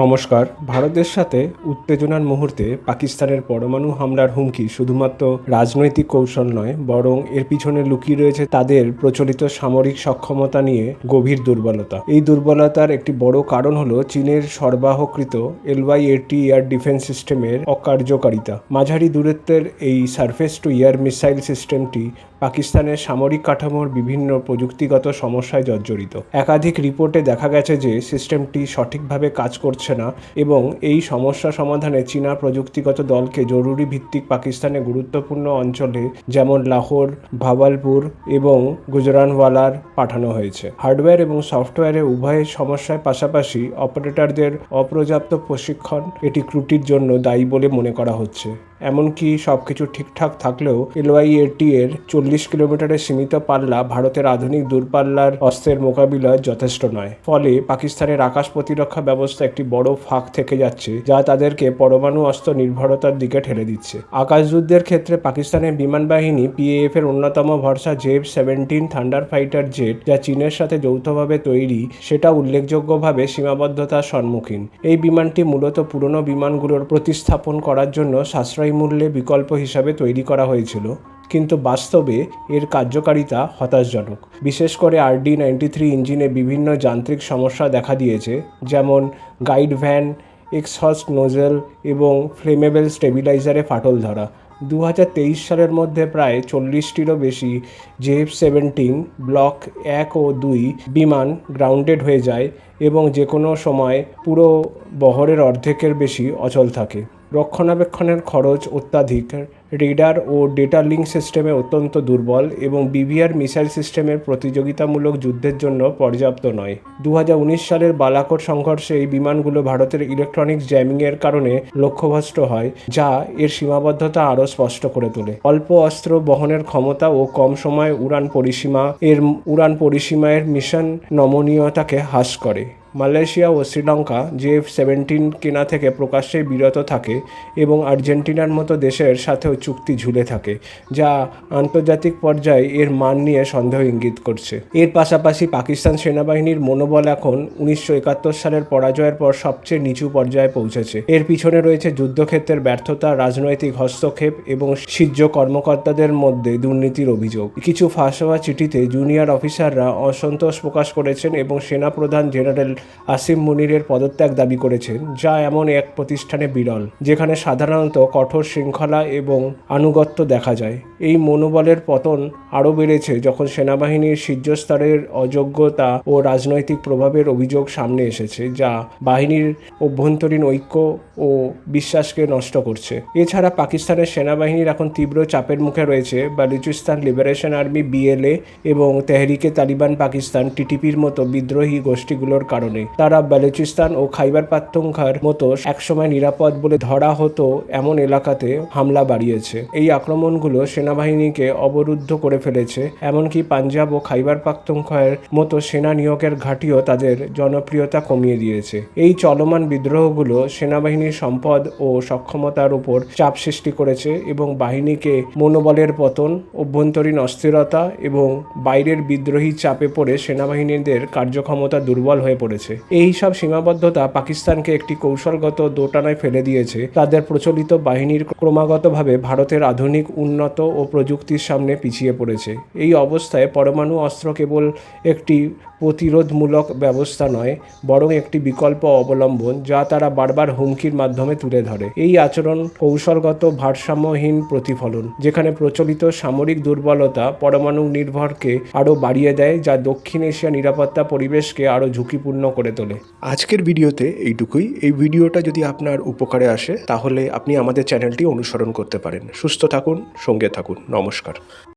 নমস্কার। ভারতের সাথে উত্তেজনার মুহূর্তে পাকিস্তানের পরমাণু হামলার হুমকি শুধুমাত্র রাজনৈতিক কৌশল নয়, বরং এর পিছনে লুকিয়ে রয়েছে তাদের প্রচলিত সামরিক সক্ষমতা নিয়ে গভীর দুর্বলতা। এই দুর্বলতার একটি বড় কারণ হলো চীনের সরবরাহকৃত এলওয়াই এটি এয়ার ডিফেন্স সিস্টেমের অকার্যকারিতা। মাঝারি দূরত্বের এই সারফেস টু এয়ার মিসাইল সিস্টেমটি পাকিস্তানের সামরিক কাঠামোর বিভিন্ন প্রযুক্তিগত সমস্যায় জর্জরিত। একাধিক রিপোর্টে দেখা গেছে যে সিস্টেমটি সঠিকভাবে কাজ করছে না এবং এই সমস্যা সমাধানে চীনা প্রযুক্তিগত দলকে জরুরি ভিত্তিক পাকিস্তানের গুরুত্বপূর্ণ অঞ্চলে যেমন লাহোর ভাওয়ালপুর এবং গুজরানওয়ালার পাঠানো হয়েছে। হার্ডওয়্যার এবং সফটওয়্যারে উভয় সমস্যার পাশাপাশি অপারেটরদের অপর্যাপ্ত প্রশিক্ষণ এটি ত্রুটির জন্য দায়ী বলে মনে করা হচ্ছে। এমনকি সব কিছু ঠিকঠাক থাকলেও এলওয়াই এটি এর চল্লিশ কিলোমিটারের সীমিত পাল্লা ভারতের আধুনিক দূরপাল্লার অস্ত্রের মোকাবিলায় যথেষ্ট নয়। ফলে পাকিস্তানের আকাশ প্রতিরক্ষা ব্যবস্থা একটি বড় ফাঁক থেকে যাচ্ছে, যা তাদেরকে পরমাণু অস্ত্র নির্ভরতার দিকে ঠেলে দিচ্ছে। আকাশ যুদ্ধের ক্ষেত্রে পাকিস্তানের বিমান বাহিনী পিএএফ এর অন্যতম ভরসা JF seventeen thunder fighter jet, যা চীনের সাথে যৌথভাবে তৈরি, সেটা উল্লেখযোগ্যভাবে সীমাবদ্ধতার সম্মুখীন। এই বিমানটি মূলত পুরনো বিমানগুলোর প্রতিস্থাপন করার জন্য সাশ্রয়ী মূল্যে বিকল্প হিসাবে তৈরি করা হয়েছিল। কিন্তু বাস্তবে এর কার্যকারিতা হতাশজনক। বিশেষ করে আরডি নাইনটি থ্রি ইঞ্জিনে বিভিন্ন যান্ত্রিক সমস্যা দেখা দিয়েছে, যেমন গাইড ভ্যান, এক্সহস্ট নোজেল এবং ফ্লেমেবল স্টেবিলাইজারে ফাটল ধরা। দু হাজার তেইশ সালের মধ্যে প্রায় চল্লিশটিরও বেশি জেএফ সেভেন্টিন ব্লক এক ও দুই বিমান গ্রাউন্ডেড হয়ে যায় এবং যে কোনো সময় পুরো বহরের অর্ধেকের বেশি অচল থাকে। রক্ষণাবেক্ষণের খরচ অত্যাধিক। রেডার ও ডেটা লিঙ্ক সিস্টেমে অত্যন্ত দুর্বল এবং বিভিআর মিসাইল সিস্টেমের প্রতিযোগিতামূলক যুদ্ধের জন্য পর্যাপ্ত নয়। দু সালের বালাকোট সংঘর্ষে এই বিমানগুলো ভারতের ইলেকট্রনিক্স জ্যামিংয়ের কারণে লক্ষ্যভ্রষ্ট হয়, যা এর সীমাবদ্ধতা আরও স্পষ্ট করে তোলে। অল্প অস্ত্র বহনের ক্ষমতা ও কম সময়ে উড়ান পরিসীমা এর উড়ান পরিসীমায়ের মিশন নমনীয়তাকে হ্রাস করে। মালয়েশিয়া ও শ্রীলঙ্কা জেএফ সেভেন্টিন কেনা থেকে প্রকাশ্যে বিরত থাকে এবং আর্জেন্টিনার মতো দেশের সাথেও চুক্তি ঝুলে থাকে, যা আন্তর্জাতিক পর্যায়ে এর মান নিয়ে সন্দেহ ইঙ্গিত করছে। এর পাশাপাশি পাকিস্তান সেনাবাহিনীর মনোবল এখন উনিশশো একাত্তর সালের পরাজয়ের পর সবচেয়ে নিচু পর্যায়ে পৌঁছেছে। এর পিছনে রয়েছে যুদ্ধক্ষেত্রের ব্যর্থতা, রাজনৈতিক হস্তক্ষেপ এবং সিজ্জ কর্মকর্তাদের মধ্যে দুর্নীতির অভিযোগ। কিছু ফাঁস হওয়া চিঠিতে জুনিয়র অফিসাররা অসন্তোষ প্রকাশ করেছেন এবং সেনাপ্রধান জেনারেল আসিম মুনিরের পদত্যাগ দাবি করেছেন, যা এমন এক প্রতিষ্ঠানে বিরল, যেখানে সাধারণত কঠোর শৃঙ্খলা এবং আনুগত্য দেখা যায়। এই মনোবলের পতন আরও বেড়েছে যখন সেনাবাহিনীর শীর্ষস্তরের অযোগ্যতা ও রাজনৈতিক প্রভাবের অভিযোগ সামনে এসেছে, যা বাহিনীর অভ্যন্তরীণ ঐক্য ও বিশ্বাসকে নষ্ট করছে। এছাড়া পাকিস্তানের সেনাবাহিনীর এখন তীব্র চাপের মুখে রয়েছে বালুচিস্তান লিবারেশন আর্মি, বিএলএ এবং তেহরিকে তালিবান পাকিস্তান, টিটিপির মতো বিদ্রোহী গোষ্ঠীগুলোর কারণে। তারা বালুচিস্তান ও খাইবার পাখতুনখার মতো একসময় নিরাপদ বলে ধরা হতো এমন এলাকাতে হামলা বাড়িয়েছে। এই আক্রমণগুলো সেনাবাহিনীকে অবরুদ্ধ করে ফেলেছে, এমনকি পাঞ্জাব ও খাইবার পাখতুনখয়ের মতো সেনা নিয়োগের ঘাঁটিও তাদের জনপ্রিয়তা কমিয়ে দিয়েছে। এই চলমান বিদ্রোহগুলো সেনাবাহিনীর সম্পদ ও সক্ষমতার উপর চাপ সৃষ্টি করেছে এবং বাহিনীকে মনোবলের পতন, অভ্যন্তরীণ অস্থিরতা এবং বাইরের বিদ্রোহী চাপে পড়ে সেনাবাহিনীদের কার্যক্ষমতা দুর্বল হয়ে পড়েছে। এই সব সীমাবদ্ধতা পাকিস্তানকে একটি কৌশলগত দোটানায় ফেলে দিয়েছে। তাদের প্রচলিত বাহিনীর ক্রমাগতভাবে ভারতের আধুনিক, উন্নত ও প্রযুক্তির সামনে পিছিয়ে পড়েছে। এই অবস্থায় পরমাণু অস্ত্র কেবল একটি প্রতিরোধমূলক ব্যবস্থা নয়, বরং একটি বিকল্প অবলম্বন যা তারা বারবার হুমকির মাধ্যমে তুলে ধরে। এই আচরণ কৌশলগত ভারসাম্যহীন প্রতিফলন, যেখানে প্রচলিত সামরিক দুর্বলতা পরমাণু নির্ভরকে আরও বাড়িয়ে দেয়, যা দক্ষিণ এশিয়া নিরাপত্তা পরিবেশকে আরও ঝুঁকিপূর্ণ করে তোলে। আজকের ভিডিওতে এইটুকুই। এই ভিডিওটা যদি আপনার উপকারে আসে, তাহলে আপনি আমাদের চ্যানেলটি অনুসরণ করতে পারেন। সুস্থ থাকুন, সঙ্গে থাকুন। নমস্কার।